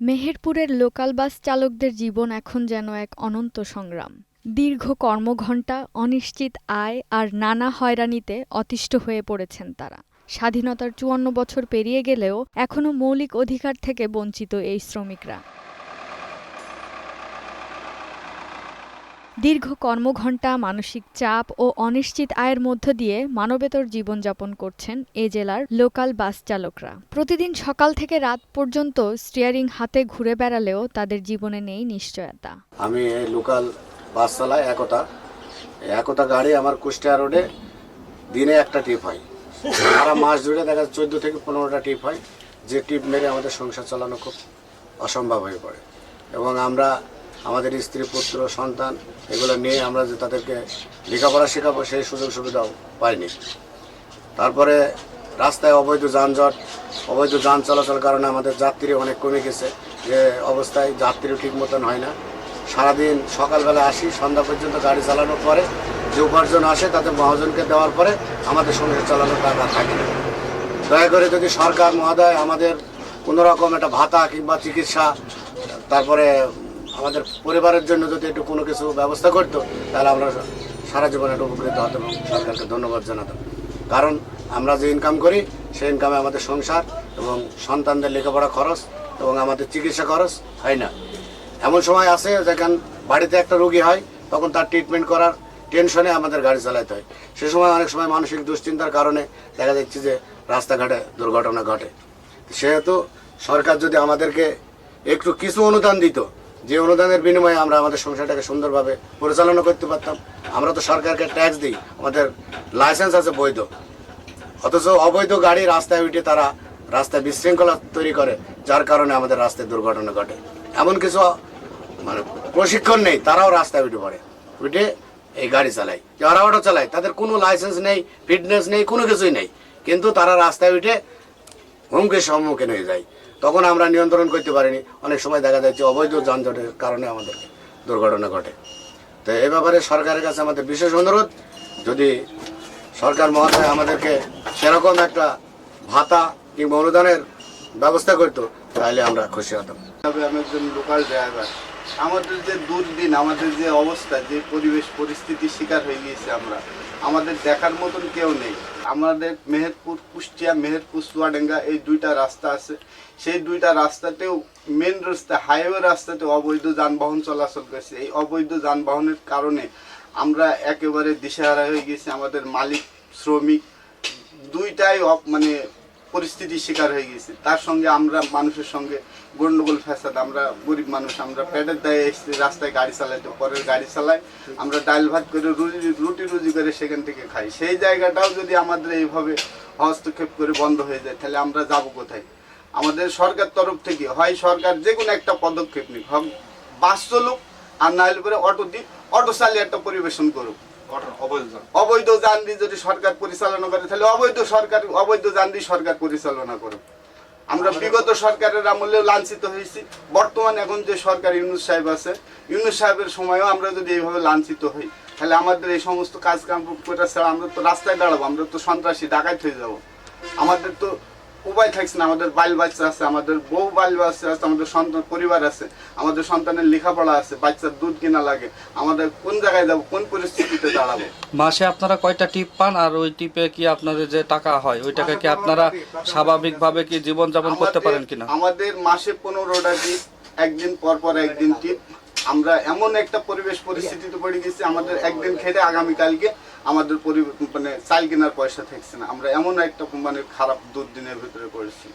মেহেরপুরের local bus চালকদের জীবন এখন যেন এক অনন্ত সংগ্রাম। দীর্ঘ কর্মঘণ্টা, অনিশ্চিত আয় আর নানা হয়রানিতে অতিষ্ঠ হয়ে পড়েছেন তারা। স্বাধীনতার চুয়ান্ন বছর পেরিয়ে গেলেও এখনও মৌলিক অধিকার থেকে বঞ্চিত এই শ্রমিকরা। দীর্ঘ কর্মঘণ্টা, মানসিক চাপ ও অনিশ্চিত আয়ের মধ্য দিয়ে মানবেতর জীবনযাপন করছেন এ জেলার লোকাল বাস চালকরা। প্রতিদিন সকাল থেকে রাত পর্যন্ত স্টিয়ারিং হাতে ঘুরে বেড়ালেও তাদের জীবনে নেই নিশ্চয়তা। আমি লোকাল বাস চালাই একতা। একতা গাড়ি আমার কুষ্টিয়া রোডে দিনে একটা ট্রিপ হয়। সারা মাস জুড়ে দেখা যায় চোদ্দ থেকে পনেরোটা ট্রিপ হয়। যে ট্রিপ মেরে আমাদের সংসার চালানো খুব অসম্ভব হয়ে পড়ে। এবং আমরা আমাদের স্ত্রী, পুত্র, সন্তান এগুলো নিয়ে আমরা যে তাদেরকে লেখাপড়া শেখাবো, সেই সুযোগ সুবিধাও পাইনি। তারপরে রাস্তায় অবৈধ যানজট, অবৈধ যান চলাচল কারণে আমাদের যাত্রী অনেক কমে গেছে। যে অবস্থায় যাত্রীও ঠিক মতন হয় না। সারাদিন সকালবেলা আসি, সন্ধ্যা পর্যন্ত গাড়ি চালানোর পরে যে উপার্জন আসে তাতে মহাজনকে দেওয়ার পরে আমাদের সংসার চালানোর টাকা থাকে না। দয়া করে যদি সরকার, মহোদয় আমাদের কোনো রকম একটা ভাতা কিংবা চিকিৎসা, তারপরে আমাদের পরিবারের জন্য যদি একটু কোনো কিছু ব্যবস্থা করতো, তাহলে আমরা সারা জীবন একটু উপকৃত হতাম এবং সরকারকে ধন্যবাদ জানাতাম। কারণ আমরা যে ইনকাম করি, সেই ইনকামে আমাদের সংসার এবং সন্তানদের লেখাপড়া খরচ এবং আমাদের চিকিৎসা খরচ, হয় না। এমন সময় আছে যেখান বাড়িতে একটা রোগী হয়, তখন তার ট্রিটমেন্ট করার টেনশনে আমাদের গাড়ি চালাতে হয়। সে সময় অনেক সময় মানসিক দুশ্চিন্তার কারণে দেখা যাচ্ছে যে রাস্তাঘাটে দুর্ঘটনা ঘটে। সেহেতু সরকার যদি আমাদেরকে একটু কিছু অনুদান দিত যে অনুদানের বিনিময়ে আমরা আমাদের সংসারটাকে সুন্দরভাবে পরিচালনা করতে পারতাম, আমরা তো সরকারকে ট্যাক্স দিই, আমাদের লাইসেন্স আছে বৈধ। অথচ অবৈধ গাড়ি রাস্তায় উঠে তারা রাস্তায় বিশৃঙ্খলা তৈরি করে, যার কারণে আমাদের রাস্তায় দুর্ঘটনা ঘটে। এমন কিছু মানে প্রশিক্ষণ নেই, তারাও রাস্তায় উঠে পড়ে, উঠে এই গাড়ি চালায়, যারা অটো চালায়, তাদের কোনো লাইসেন্স নেই ফিটনেস নেই, কোনো কিছুই নেই। কিন্তু তারা রাস্তায় উঠে হুমকির সম্মুখীন হয়ে যায়। তখন আমরা নিয়ন্ত্রণ করতে পারিনি। অনেক সময় দেখা যাচ্ছে অবৈধ যানজটের কারণে আমাদের দুর্ঘটনা ঘটে। তো এ ব্যাপারে সরকারের কাছে আমাদের বিশেষ অনুরোধ, যদি সরকার মহাশয় আমাদেরকে সেরকম একটা ভাতা কিংবা অনুদানের ব্যবস্থা করতো, তাহলে আমরা খুশি হতাম। তবে লোকাল ড্রাইভার, আমাদের যে দুর্দিন, আমাদের যে অবস্থা, যে পরিবেশ, পরিস্থিতির শিকার হয়ে গিয়েছে আমরা, আমাদের দেখার মতন কেউ নেই। আমাদের মেহেরপুর, কুষ্টিয়া, মেহেরপুর সুয়াডেঙ্গা এই দুইটা রাস্তা আছে। সেই দুইটা রাস্তাতেও মেন রাস্তা হাইওয়ে রাস্তাতে অবৈধ যানবাহন চলাচল করছে। এই অবৈধ যানবাহনের কারণে আমরা একেবারে দিশেহারা হয়ে গেছি। আমাদের মালিক, শ্রমিক দুইটাই মানে পরিস্থিতির শিকার হয়ে গেছি তার সঙ্গে আমরা মানুষের সঙ্গে গন্ডগোল ফ্যাসাদ, আমরা গরিব মানুষ, আমরা পেটের দায়ে এসেছি, রাস্তায় গাড়ি চালাইতে, পরের গাড়ি চালাই, আমরা ডাল ভাত করে রুজি, রুটি রুজি করে সেখান থেকে খাই। সেই জায়গাটাও যদি আমাদের এইভাবে হস্তক্ষেপ করে বন্ধ হয়ে যায়, তাহলে আমরা যাব কোথায়? আমাদের সরকার তরফ থেকে, হয় সরকার যে কোনো একটা পদক্ষেপ নিক। বাস চলুক, আর না হলে পরে অটো দিক অটো চালিয়ে একটা পরিবেশন করুক। অবৈধ। দিয়ে যদি সরকার পরিচালনা করে তাহলে অবৈধ সরকার অবৈধ দিয়ে সরকার পরিচালনা করে আমরা বিগত সরকারের আমলেও লাঞ্ছিত হয়েছি। বর্তমান এখন যে সরকার ইউনুস সাহেব আছে ইউনুস সাহেবের সময়ও আমরা যদি এইভাবে লাঞ্ছিত হই তাহলে আমাদের এই সমস্ত কাজ কাম করে ছাড়া আমরা তো রাস্তায় দাঁড়াবো আমরা তো সন্ত্রাসী ডাকাত হয়ে যাব। আমাদের তো উপায় থাকছে না আমাদের বাল বাচ্চা আছে আমাদের বউ বাল বাচ্চা আছে আমাদের সন্তান পরিবার আছে আমাদের সন্তানের লেখাপড়া আছে বাচ্চার দুধ কিনা লাগে আমাদের কোন জায়গায় যাব কোন পরিস্থিতিতে দাঁড়াবো? মাসে আপনারা কয়টা টিপ পান আর ওই টিপে কি আপনাদের যে টাকা হয় ওই টাকা কি আপনারা স্বাভাবিকভাবে কি জীবনযাপন করতে পারেন কিনা? আমাদের মাসে পনেরোটা টিপ একদিন পর পর একদিন টিপ আমরা এমন একটা পরিবেশ পরিস্থিতিতে পড়ে গেছি আমাদের একদিন খেতে আগামীকালকে আমাদের মানে চাল কেনার পয়সা থাকছে না। আমরা এমন একটা মানে খারাপ দুর্দিনের ভিতরে পড়েছি।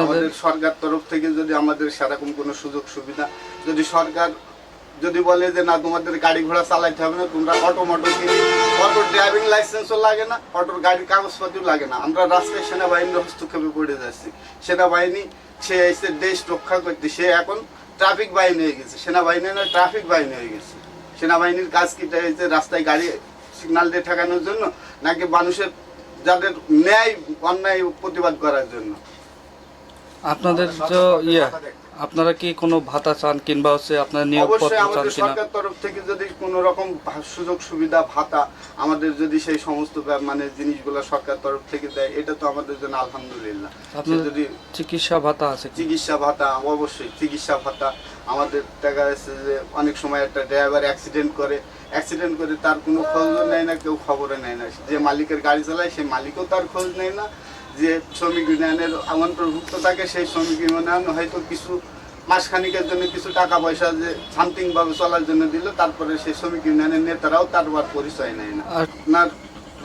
আমাদের সরকার তরফ থেকে যদি আমাদের সেরকম কোনো সুযোগ সুবিধা যদি সরকার যদি বলে যে না তোমাদের গাড়ি ঘোড়া চালাইতে হবে না তোমরা অটো মটো কিনে অটোর ড্রাইভিং লাইসেন্সও লাগে না অটোর গাড়ির কাগজপত্রও লাগে না। আমরা রাস্তায় সেনাবাহিনীর হস্তক্ষেপে পড়ে যাচ্ছি। সেনাবাহিনী সে এসে দেশ রক্ষা করতে সে এখন ট্রাফিক বাহিনী হয়ে গেছে সেনাবাহিনী না ট্রাফিক বাহিনী হয়ে গেছে। সেনাবাহিনীর কাজ কি? হয়েছে রাস্তায় গাড়ি সিগনাল দিয়ে ঠেকানোর জন্য নাকি মানুষের যাদের ন্যায় অন্যায় প্রতিবাদ করার জন্য? আপনাদের তো ইয়ে আপনারা কি কোনো ভাতা চান কিংবা হচ্ছে আপনার নিয়োগপত্র অবশ্যই চান আমাদের কিনা? সরকার তরফ থেকে যদি কোনো রকম ভা- সুযোগ সুবিধা ভাতা আমাদের যদি সেই সমস্ত ব্যা- মানে জিনিসগুলো সরকার তরফ থেকে দেয় এটা তো আমাদের জন্য আলহামদুলিল্লাহ। আপনার সে যদি চিকিৎসা ভাতা আছে কি? চিকিৎসা ভাতা অবশ্যই চিকিৎসা ভাতা। আমাদের দেখা যাচ্ছে যে অনেক সময় একটা ড্রাইভার অ্যাক্সিডেন্ট করে অ্যাক্সিডেন্ট করে তার কোনো খোঁজও নেয় না কেউ খবরে নেয় না। যে মালিকের গাড়ি চালায় সেই মালিকও তার খোঁজ নেয় না। যে শ্রমিক ইউনিয়নের অন্তর্ভুক্ত থাকে সেই শ্রমিক ইউনিয়ন হয়তো কিছু মাসখানিকের জন্য কিছু টাকা পয়সা যে সামথিং ভাবে চলার জন্য দিল তারপরে সেই শ্রমিক ইউনিয়নের নেতারাও তার আর পরিচয় নেয় না। আপনার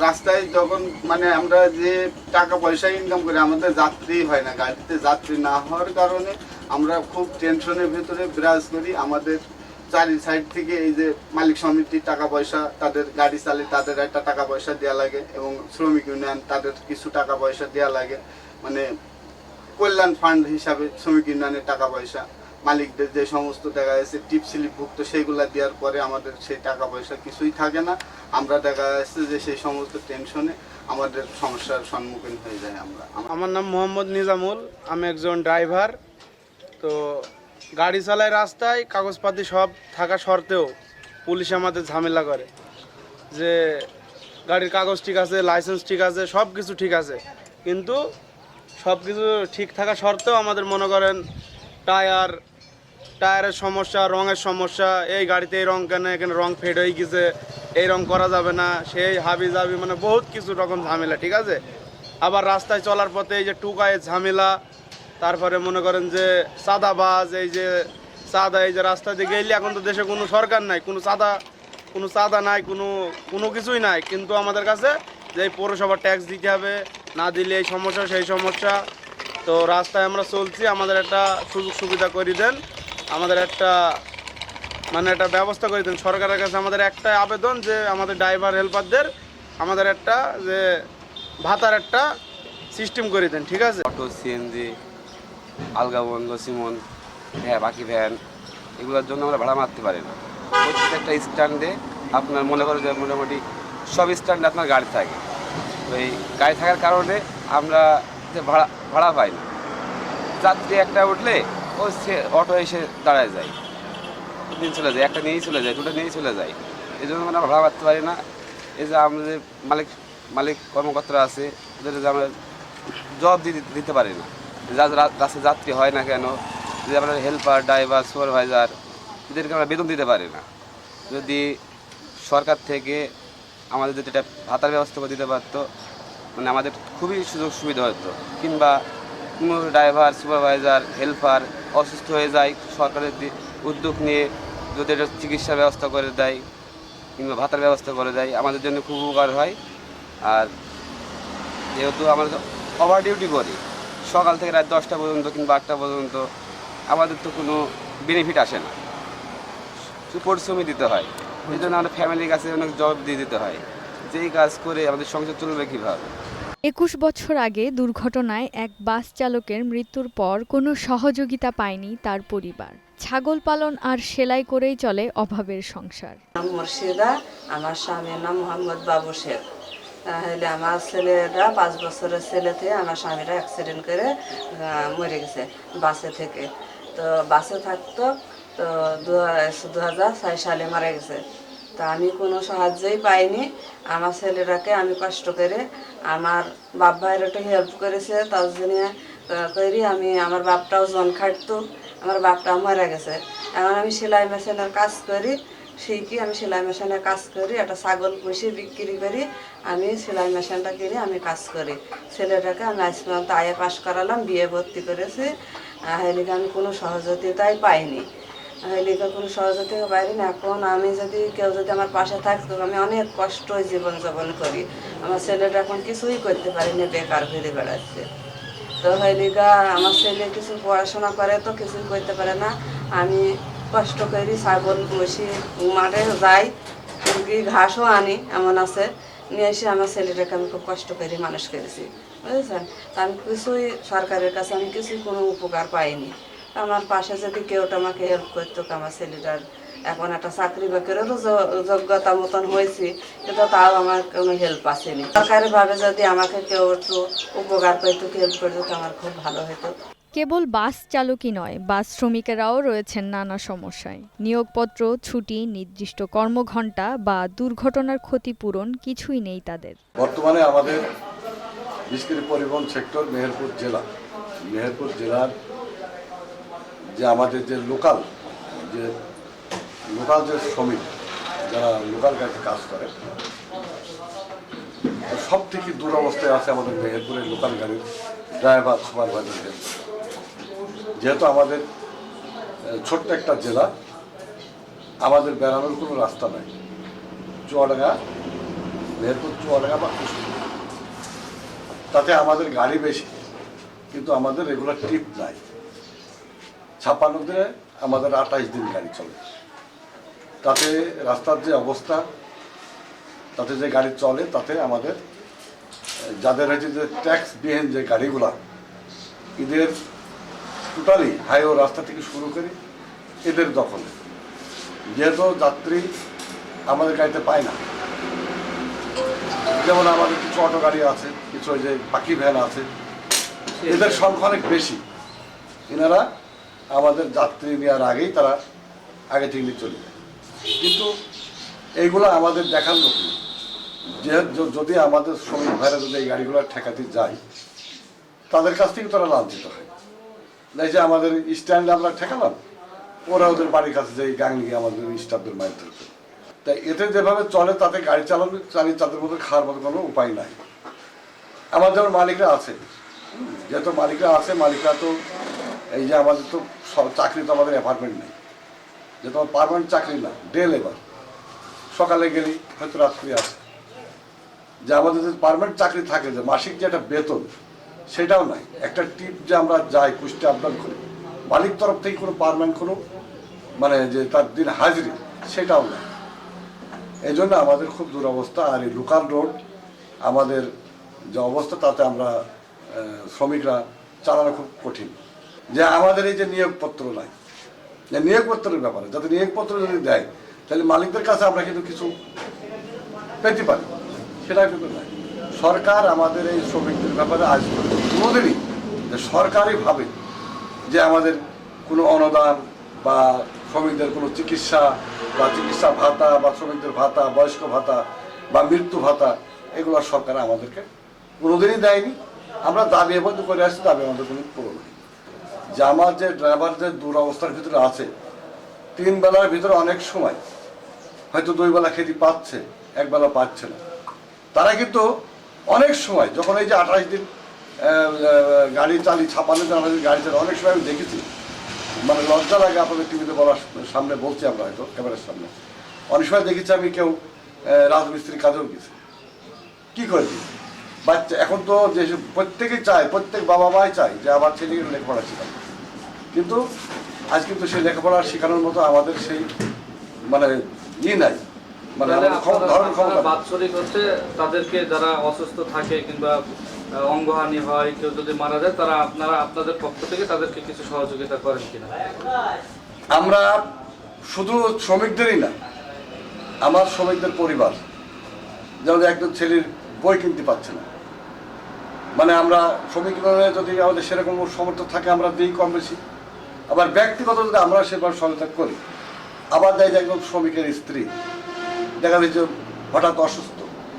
রাস্তায় যখন মানে আমরা যে টাকা পয়সা ইনকাম করি আমাদের যাত্রী হয় না গাড়িতে যাত্রী না হওয়ার কারণে আমরা খুব টেনশনের ভেতরে বিরাজ করি। আমাদের চারি সাইড থেকে এই যে মালিক সমিতির টাকা পয়সা, তাদের গাড়ি চালে তাদের একটা টাকা পয়সা দেওয়া লাগে এবং শ্রমিক ইউনিয়ন তাদের কিছু টাকা পয়সা দেওয়া লাগে। মানে কল্যাণ ফান্ড হিসাবে শ্রমিক ইউনিয়নের টাকা পয়সা, মালিকদের যে সমস্ত দেখা যাচ্ছে টিপ স্লিপভুক্ত সেইগুলা দেওয়ার পরে আমাদের সেই টাকা পয়সা কিছুই থাকে না। আমরা দেখা যাচ্ছে যে সেই সমস্ত টেনশনে আমাদের সমস্যার সম্মুখীন হয়ে যায় আমার। আমার নাম মোহাম্মদ নিজামুল, আমি একজন ড্রাইভার তো গাড়ি চালায় রাস্তায়, কাগজপাতি সব থাকা সত্ত্বেও পুলিশ আমাদের ঝামেলা করে যে গাড়ির কাগজ ঠিক আছে লাইসেন্স ঠিক আছে সব কিছু ঠিক আছে। কিন্তু সব কিছু ঠিক থাকা সত্ত্বেও আমাদের মনে করেন টায়ার, টায়ারের সমস্যা, রঙের সমস্যা, এই গাড়িতে এই রং কেন, এখানে রং ফেড হয়ে গেছে, এই রং করা যাবে না, সেই হাবি জাবি মানে বহুত কিছু রকম ঝামেলা, ঠিক আছে? আবার রাস্তায় চলার পথে এই যে টুকায় ঝামেলা তারপরে মনে করেন যে সাদা চাঁদাবাজ, এই যে চাঁদা, এই যে রাস্তা দিয়ে গেলে এখন তো দেশে কোনো সরকার নাই, কোনো চাঁদা কোনো চাঁদা নাই, কোনো কোনো কিছুই নাই। কিন্তু আমাদের কাছে যে পৌরসভা ট্যাক্স দিতে হবে, না দিলে এই সমস্যা, সেই সমস্যা। তো রাস্তায় আমরা চলছি, আমাদের একটা সুযোগ সুবিধা করে দেন। আমাদের একটা মানে একটা ব্যবস্থা করে দেন। সরকারের কাছে আমাদের একটা আবেদন যে আমাদের ড্রাইভার হেল্পারদের আমাদের একটা যে ভাতার একটা সিস্টেম করে দেন, ঠিক আছে? অটো সিএনজি আলগাবন্ধ সিমন হ্যাঁ বাকি ভ্যান এগুলোর জন্য আমরা ভাড়া মারতে পারি না। প্রত্যেকটা স্ট্যান্ডে আপনার মনে করেন যে মোটামুটি সব স্ট্যান্ডে আপনার গাড়ি থাকে। এই গাড়ি থাকার কারণে আমরা যে ভাড়া ভাড়া পাই না। যাত্রী একটা উঠলে ও সে অটো এসে দাঁড়ায় যায়। দিন চলে যায়, একটা নিয়েই চলে যায়, দুটো নিয়েই চলে যায়। এই জন্য আমরা ভাড়া মারতে পারি না। এই যে আমাদের মালিক মালিক কর্মকর্তারা আছে ওদের যে আমরা জবাব দিতে পারি না। রাস্তায় যাত্রী হয় না কেন? যে আমরা হেল্পার ড্রাইভার সুপারভাইজার এদেরকে আমরা বেতন দিতে পারি না। যদি সরকার থেকে আমাদের যদি এটা ভাতার ব্যবস্থা করে দিতে পারতো মানে আমাদের খুবই সুযোগ সুবিধা হতো। কিংবা কোনো ড্রাইভার সুপারভাইজার হেল্পার অসুস্থ হয়ে যায়, সরকারের উদ্যোগ নিয়ে যদি এটা চিকিৎসার ব্যবস্থা করে দেয়, কিংবা ভাতার ব্যবস্থা করে দেয়, আমাদের জন্য খুব উপকার হয়। আর যেহেতু আমরা ওভার ডিউটি করি সকাল থেকে রাত দশটা পর্যন্ত কিংবা আটটা পর্যন্ত আমাদের তো কোনো বেনিফিট আসে না। শুধু পরিশ্রমই দিতে হয়। এই জন্য আমরা ফ্যামিলির কাছে অনেক জব দিয়ে দিতে হয়। যেই কাজ করে আমাদের সংসার চলবে কীভাবে? একুশ বছর আগে দুর্ঘটনায় এক বাস চালকের মৃত্যুর পর কোনো সহযোগিতা পায়নি তার পরিবার। ছাগল পালন আর সেলাই করেই চলে অভাবের সংসার। নাম মুর্শিদা আমার স্বামীর নাম মোহাম্মদ বাবু শেখ। তাহলে আমার ছেলেরা পাঁচ বছরের ছেলে থেকে আমার স্বামীরা অ্যাক্সিডেন্ট করে মরে গেছে বাসে থেকে। তো বাসে থাকতো, তো দু হাজার ছয় সালে মারা গেছে। তা আমি কোনো সাহায্যই পাইনি। আমার ছেলেরাকে আমি কষ্ট করে, আমার বাপ ভাইয়ের একটু হেল্প করেছে, তার জন্য করি আমি, আমার বাপটাও জন খাটতো, আমার বাপটাও মারা গেছে। এখন আমি সেলাই মেশিনের কাজ করি। শিখি আমি সেলাই মেশিনের কাজ করি, একটা ছাগল পুষি বিক্রি করি, আমি সেলাই মেশিনটা কিনে আমি কাজ করি। ছেলেটাকে আমি আজ পর্যন্ত আয়ে পাশ করালাম, বিয়ে ভর্তি করেছি। হেলিকে আমি কোনো সহযোগিতাই পাইনি। হেলিকে কোনো সহযোগিতা পাইনি। এখন আমি যদি কেউ যদি আমার পাশে থাকতো, আমি অনেক কষ্ট জীবনযাপন করি। আমার ছেলেটা এখন কিছুই করতে পারিনি, বেকার ঘুরে বেড়াচ্ছে। তো হইলিগা আমার ছেলে কিছু পড়াশোনা করে তো কিছুই করতে পারে না। আমি কষ্ট করি ছাগল বসি মাঠে যাই মুরগি ঘাসও আনি, এমন আছে। নিয়ে এসে আমার ছেলেটাকে আমি খুব কষ্ট করে মানুষ করেছি। বুঝেছেন? আমি কিছুই সরকারের কাছে আমি কিছুই কোনো উপকার পাইনি। আমার পাশে যদি কেউ আমাকে হেল্প করতো আমার ছেলেটার এখন একটা চাকরি বাকরিরও যোগ্যতা মতন হয়েছি, কিন্তু তাও আমার কোনো হেল্প আসেনি। সরকারিভাবে যদি আমাকে কেউ একটু উপকার করতো হেল্প করতো আমার খুব ভালো হতো কেবল বাস চালকই নয়, বাস শ্রমিকেরাও রয়েছেন নানা সমস্যায়। নিয়োগপত্র, ছুটি, নির্দিষ্ট কর্মঘণ্টা বা দুর্ঘটনার ক্ষতিপূরণ কিছুই নেই তাদের। বর্তমানে আমাদের বিশেষ পরিবহন সেক্টর মেহেরপুর জেলা। মেহেরপুর জেলার যে আমাদের যে লোকাল যে লোকাল যে শ্রমিক, যারা লোকাল গাড়িতে কাজ করে সব থেকে দুরবস্থায় আছে আমাদের মেহেরপুরের লোকাল গাড়ির ড্রাইভার, সুপারভাইজার। যেহেতু আমাদের ছোট্ট একটা জেলা, আমাদের বেড়ানোর কোনো রাস্তা নাই। চুয়াডাঙ্গা মেহেরপুর চুয়াডাঙ্গা বা তাতে আমাদের গাড়ি বেশি, কিন্তু আমাদের রেগুলার ট্রিপ নাই। ছাপ্পান্ন দিনে আমাদের আঠাইশ দিন গাড়ি চলে। তাতে রাস্তার যে অবস্থা, তাতে যে গাড়ি চলে, তাতে আমাদের যাদের হচ্ছে যে ট্যাক্স বিহীন যে গাড়িগুলা, এদের টোটালি হাইওয়ে রাস্তা থেকে শুরু করে এদের দখলে। যেহেতু যাত্রী আমাদের গাড়িতে পায় না। যেমন আমাদের কিছু অটো গাড়ি আছে কিছু ওই যে পাখি ভ্যান আছে এদের সংখ্যা অনেক বেশি। এনারা আমাদের যাত্রী নেওয়ার আগেই তারা আগে থেকে নিয়ে চলে যায়। কিন্তু এইগুলো আমাদের দেখার লোক নেই। যে যদি আমাদের শ্রমিক ভাইরা যদি এই গাড়িগুলো ঠেকাতে যায় তাদের কাছ থেকে তারা লাঞ্ছিত হয়। এই যে আমাদের স্ট্যান্ডে আমরা ঠেকালাম, ওরা ওদের বাড়ির কাছে যে গাং নিয়ে আমাদের স্টাফদের মাইর ধরবে তাই এতে যেভাবে চলে, তাতে গাড়ি চালানো চালিয়ে তাদের মধ্যে খাওয়ার মতো কোনো উপায় নাই। আমার যেমন মালিকরা আছে যেহেতু মালিকরা আছে, মালিকরা তো এই যে আমাদের তো সব চাকরি তো আমাদের অ্যাপার্টমেন্ট নেই। যে তোমার পারমানেন্ট চাকরি না ডে লেবার সকালে গেলি, হয়তো রাত্রি আছে। যে আমাদের যে পারমানেন্ট চাকরি থাকে, যে মাসিক যে একটা বেতন সেটাও নাই একটা টিপ যে আমরা যাই কুষ্টি আপডাউন করি মালিক তরফ থেকে কোনো পারমানেন্ট কোনো মানে যে তার দিন হাজিরি, সেটাও নাই এই জন্য আমাদের খুব দুরবস্থা, আর এই লোকাল রোড, আমাদের যে অবস্থা, তাতে আমরা শ্রমিকরা চালানো খুব কঠিন। যে আমাদের এই যে নিয়োগপত্র নাই, যে নিয়োগপত্রের ব্যাপারে, যাতে নিয়োগপত্র যদি দেয়, তাহলে মালিকদের কাছে আমরা কিন্তু কিছু পেতে পারি। সেটা কিন্তু নাই সরকার আমাদের এই শ্রমিকদের ব্যাপারে আজ কোনোদিনই যে সরকারিভাবে যে আমাদের কোনো অনুদান বা শ্রমিকদের কোনো চিকিৎসা বা চিকিৎসা ভাতা বা শ্রমিকদের ভাতা, বয়স্ক ভাতা বা মৃত্যু ভাতা, এগুলো সরকার আমাদেরকে কোনোদিনই দেয়নি। আমরা দাবি বদ্ধ করে আসছি, দাবি আমাদের কোনো পূরণ যে আমার যে ড্রাইভার যে দুরবস্থার ভিতরে আছে, তিন বেলার ভিতরে অনেক সময়, হয়তো দুই বেলা খেতে পাচ্ছে, এক বেলা পাচ্ছে না। তারা কিন্তু অনেক সময়, যখন এই যে আঠাশ দিন গাড়ি চালি ছাপান্ন দিন আমাদের গাড়ি চালি অনেক সময় আমি দেখেছি। মানে লজ্জা লাগে আপনাদের টিভিতে বলার সামনে বলছি আমরা হয়তো ক্যামেরার সামনে। অনেক সময় দেখেছি আমি কেউ আহ, রাজমিস্ত্রি কাজেও গেছে। কি করে দিই বাচ্চা এখন তো যে প্রত্যেকেই চায় প্রত্যেক বাবা মাই চায় যে আমার ছেলেকে লেখাপড়া শেখানো। কিন্তু আজ কিন্তু সেই লেখাপড়া শেখানোর মতো আমাদের সেই মানে ই নাই। মানে ধরনের ক্ষমতা বাৎসরিক হচ্ছে তাদেরকে যারা অসুস্থ থাকে কিংবা অঙ্গহানি হয়, কেউ যদি মারা যায়, তারা আপনারা, আপনাদের পক্ষ থেকে তাদেরকে কিছু সহযোগিতা করেন কিনা? আমরা শুধু শ্রমিকদেরই না, আমার শ্রমিকদের পরিবার, যেমন একজন ছেলের বই কিনতে পারছে না। মানে আমরা শ্রমিক যদি আমাদের সেরকম সমর্থ থাকে, আমরা দিই কম বেশি। আবার ব্যক্তিগত যদি আমরা সেভাবে সহায়তা করি, আবার দেয় একজন শ্রমিকের স্ত্রী, দেখা যায় যে হঠাৎ অসুস্থ,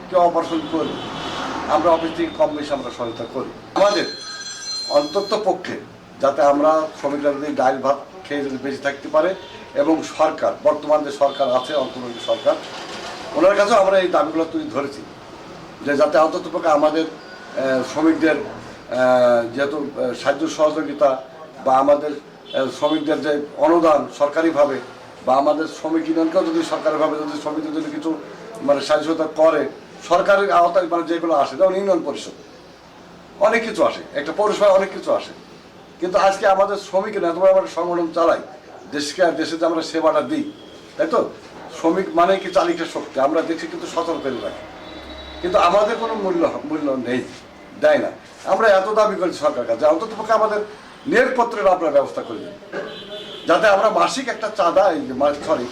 কেউ অপারেশন করবে আমরা অফিস থেকে কম বেশি আমরা সহায়তা করি। আমাদের অন্তত পক্ষে যাতে আমরা শ্রমিকরা যদি ডাল ভাত খেয়ে যদি বেঁচে থাকতে পারে এবং সরকার, বর্তমান যে সরকার আছে, অন্তর্বর্তী সরকার, ওনার কাছেও আমরা এই দাবিগুলো তুলে ধরেছি যে যাতে অন্তত পক্ষে আমাদের শ্রমিকদের যেহেতু সাহায্য সহযোগিতা বা আমাদের শ্রমিকদের যে অনুদান সরকারিভাবে বা আমাদের শ্রমিক ইউনিয়নকেও যদি সরকারিভাবে যদি শ্রমিকদের যদি কিছু মানে সাহায্য করে সরকারের আওতায় মানে যেগুলো আসে, যেমন ইউনিয়ন পরিষদ, অনেক কিছু আসে। একটা পৌরসভায় অনেক কিছু আসে। কিন্তু আজকে আমাদের শ্রমিকের বড় আমরা সংগঠন চালাই দেশকে আর দেশে যে আমরা সেবাটা দিই, তাই তো? শ্রমিক মানে কি চালিকা শক্তি? আমরা দেশে কিন্তু সচল করে রাখি। কিন্তু আমাদের কোনো মূল্য মূল্য নেই, দেয় না। আমরা এত দাবি করছি সরকার কাছে, অন্তত পক্ষে আমাদের নিয়োগপত্রের আপনার ব্যবস্থা করে যাতে আমরা মাসিক একটা চাঁদা সরি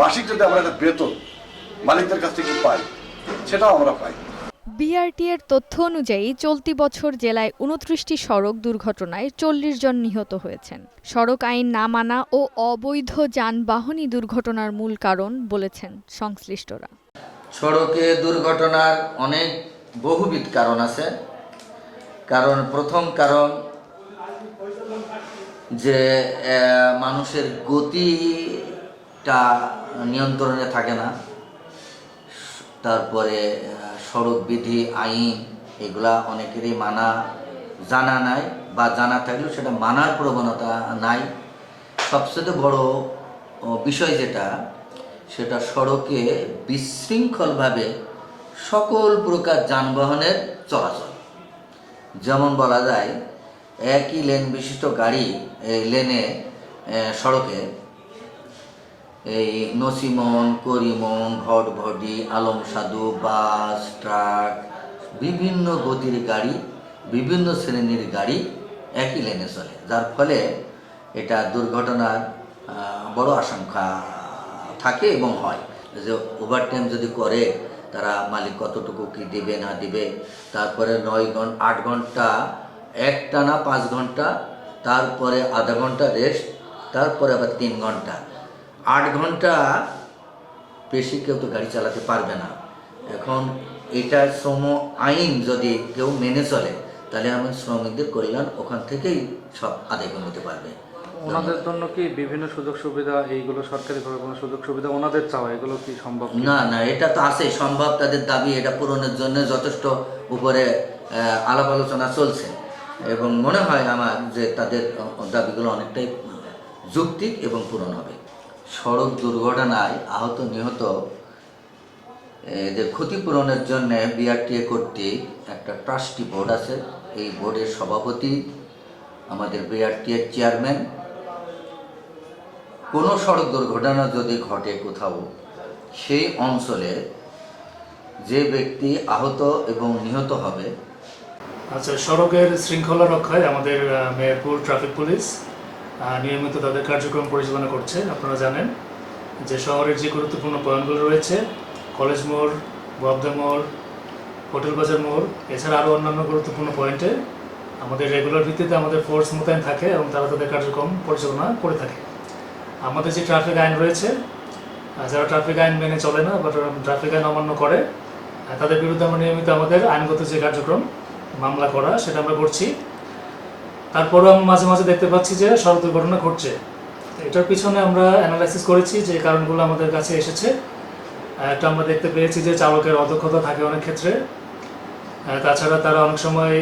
মাসিক যদি আমরা একটা বেতন মালিকদের কাছ থেকে পাই সেটাও আমরা পাই। বিআরটি এর তথ্য অনুযায়ী চলতি বছর জেলায় উনত্রিশটি সড়ক দুর্ঘটনায় চল্লিশ জন নিহত হয়েছেন। সড়ক আইন না মানা ও অবৈধ যানবাহনই দুর্ঘটনার মূল কারণ বলেছেন সংশ্লিষ্টরা। সড়কে দুর্ঘটনার অনেক বহুবিধ কারণ আছে। কারণ প্রথম কারণ যে মানুষের গতিটা নিয়ন্ত্রণে থাকে না। তারপরে সড়ক বিধি, আইন, এগুলা অনেকেরই মানা, জানা নাই বা জানা থাকলেও সেটা মানার প্রবণতা নাই। সবচেয়ে বড় বিষয় যেটা, সেটা সড়কে বিশৃঙ্খলভাবে সকল প্রকার যানবাহনের চলাচল। যেমন বলা যায়, একই লেন বিশিষ্ট গাড়ি লেনে সড়কে এই নসিমন, করিমন, ভটভটি, আলম সাধু, বাস, ট্রাক, বিভিন্ন গতির গাড়ি, বিভিন্ন শ্রেণির গাড়ি একই লেনে চলে, যার ফলে এটা দুর্ঘটনার বড় আশঙ্কা থাকে এবং হয় যে ওভারটাইম যদি করে, তারা মালিক কতটুকু কি দেবে, না দেবে, তারপরে নয় ঘণ্টা আট ঘণ্টা একটানা পাঁচ ঘণ্টা, তারপরে আধা ঘণ্টা রেস্ট তারপরে আবার তিন ঘণ্টা। আট ঘণ্টা বেশি কেউ তো গাড়ি চালাতে পারবে না। এখন এটা শ্রম আইন যদি কেউ মেনে চলে তাহলে আমি শ্রমিকদের কল্যাণ ওখান থেকেই সব আদায় করে নিতে পারবে। ওনাদের জন্য কি বিভিন্ন সুযোগ সুবিধা এইগুলো সরকারিভাবে কোনো সুযোগ সুবিধা ওনাদের চাওয়া এগুলো কি সম্ভব না না এটা তো আছে সম্ভব তাদের দাবি এটা পূরণের জন্য যথেষ্ট উপরে আলাপ আলোচনা চলছে। এবং মনে হয় আমার যে তাদের দাবিগুলো অনেকটাই যৌক্তিক এবং পূরণ হবে। সড়ক দুর্ঘটনায় আহত, নিহত এদের ক্ষতিপূরণের জন্য বিআরটিএ কর্তৃক একটা ট্রাস্টি বোর্ড আছে। এই বোর্ডের সভাপতি আমাদের বিআরটিএর চেয়ারম্যান। কোনো সড়ক দুর্ঘটনা যদি ঘটে কোথাও, সেই অঞ্চলে যে ব্যক্তি আহত এবং নিহত হবে। আচ্ছা সড়কের শৃঙ্খলা রক্ষায় আমাদের মেহেরপুর ট্রাফিক পুলিশ নিয়মিত তাদের কার্যক্রম পরিচালনা করছে, আপনারা জানেন। যে শহরের যে গুরুত্বপূর্ণ পয়েন্টগুলো রয়েছে, কলেজ মোড় ববদা মোড়, হোটেল বাজার মোড়, এছাড়া আরও অন্যান্য গুরুত্বপূর্ণ পয়েন্টে আমাদের রেগুলার ভিত্তিতে আমাদের ফোর্স মোতায়েন থাকে এবং তারা তাদের কার্যক্রম পরিচালনা করে থাকে। আমাদের যে ট্রাফিক আইন রয়েছে যারা ট্রাফিক আইন মেনে চলে না বা ট্রাফিক আইন অমান্য করে তাদের বিরুদ্ধে আমরা নিয়মিত আমাদের আইনগত যে কার্যক্রম, মামলা করা, সেটা আমরা করছি। তারপরেও আমি মাঝে মাঝে দেখতে পাচ্ছি যে সড়ক দুর্ঘটনা ঘটছে। এটার পিছনে আমরা অ্যানালাইসিস করেছি যে কারণগুলো আমাদের কাছে এসেছে। একটা আমরা দেখতে পেয়েছি যে চালকের অদক্ষতা থাকে অনেক ক্ষেত্রে। তাছাড়া তারা অনেক সময়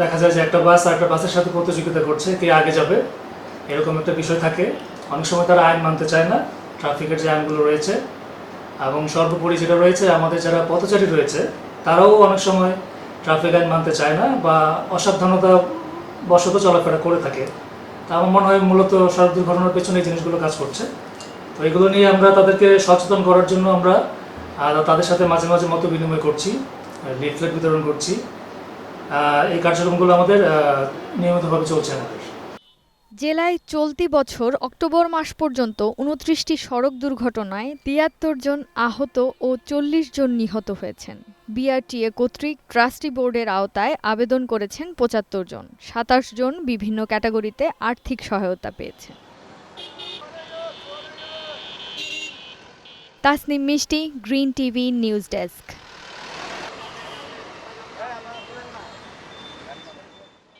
দেখা যায় যে একটা বাস আর একটা বাসের সাথে প্রতিযোগিতা করছে, কে আগে যাবে, এরকম একটা বিষয় থাকে। অনেক সময় তারা আইন মানতে চায় না, ট্রাফিকের যে আইনগুলো রয়েছে। এবং সর্বোপরি যেটা রয়েছে, আমাদের যারা পথচারী রয়েছে, তারাও অনেক সময় ট্রাফিক আইন মানতে চায় না বা অসাবধানতা বশত চলাফেরা করে থাকে। তা আমার মনে হয় মূলত সড়ক দুর্ঘটনার পেছনে এই জিনিসগুলো কাজ করছে। তো এগুলো নিয়ে আমরা তাদেরকে সচেতন করার জন্য আমরা তাদের সাথে মাঝে মাঝে মতো বিনিময় করছি লিফলেট বিতরণ করছি। এই কার্যক্রমগুলো আমাদের নিয়মিতভাবে চলছে আমাদের। জেলায় চলতি বছর অক্টোবর মাস পর্যন্ত উনত্রিশটি সড়ক দুর্ঘটনায় তিয়াত্তর জন আহত ও চল্লিশ জন নিহত হয়েছেন। বিআরটিএ কর্তৃক ট্রাস্টি বোর্ডের আওতায় আবেদন করেছেন পঁচাত্তর জন। সাতাশ জন বিভিন্ন ক্যাটাগরিতে আর্থিক সহায়তা পেয়েছেন। তাসনিম মিষ্টি, গ্রিন টিভি, নিউজ ডেস্ক।